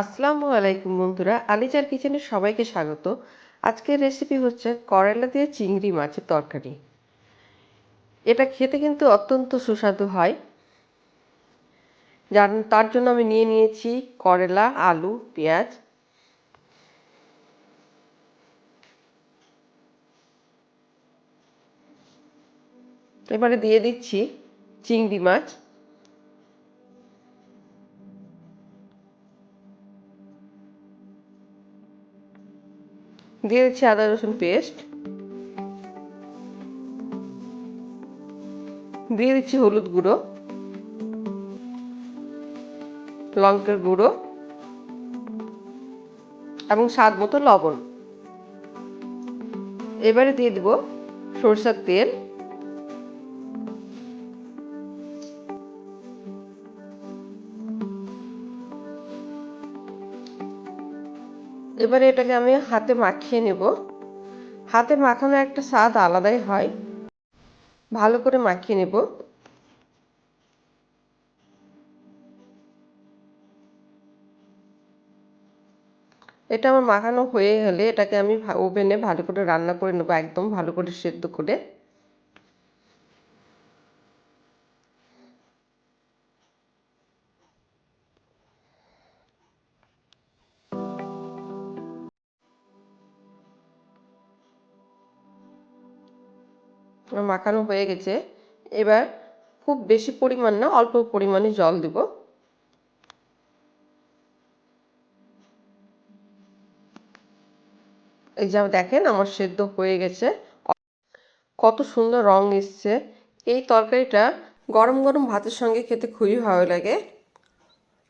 আসসালামু আলাইকুম বন্ধুরা আলিজার কিচেনে সবাইকে স্বাগত। আজকের রেসিপি হচ্ছে করলা দিয়ে চিংড়ি মাছের তরকারি। এটা খেতে কিন্তু অত্যন্ত সুস্বাদু হয়। যার, তার জন্য আমি নিয়ে নিয়েছি করলা, আলু, পেঁয়াজ। এবারে দিয়ে দিচ্ছি চিংড়ি মাছ। দিয়ে দিচ্ছি আদা, রসুন পেস্ট। দিয়ে দিচ্ছি হলুদ গুঁড়ো, লঙ্কার গুঁড়ো এবং স্বাদ মতো লবণ। এবারে দিয়ে দিব সরষার তেল। এবারে এটাকে আমি হাতে মাখিয়ে নেব। হাতে মাখানো একটা স্বাদ আলাদাই হয়। ভালো করে মাখিয়ে নেব। এটা আমার মাখানো হয়ে গেলে এটাকে আমি ওভেনে ভালো করে রান্না করে নেব, একদম ভালো করে সেদ্ধ করে। মাখানো হয়ে গেছে। এবার খুব বেশি পরিমাণ না, অল্প পরিমাণে জল দেব। এই যা দেখেন, আমার সেদ্ধ হয়ে গেছে। কত সুন্দর রং এসছে। এই তরকারিটা গরম গরম ভাতের সঙ্গে খেতে খুবই ভালো লাগে।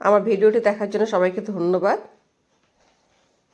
আমার ভিডিওটি দেখার জন্য সবাইকে ধন্যবাদ।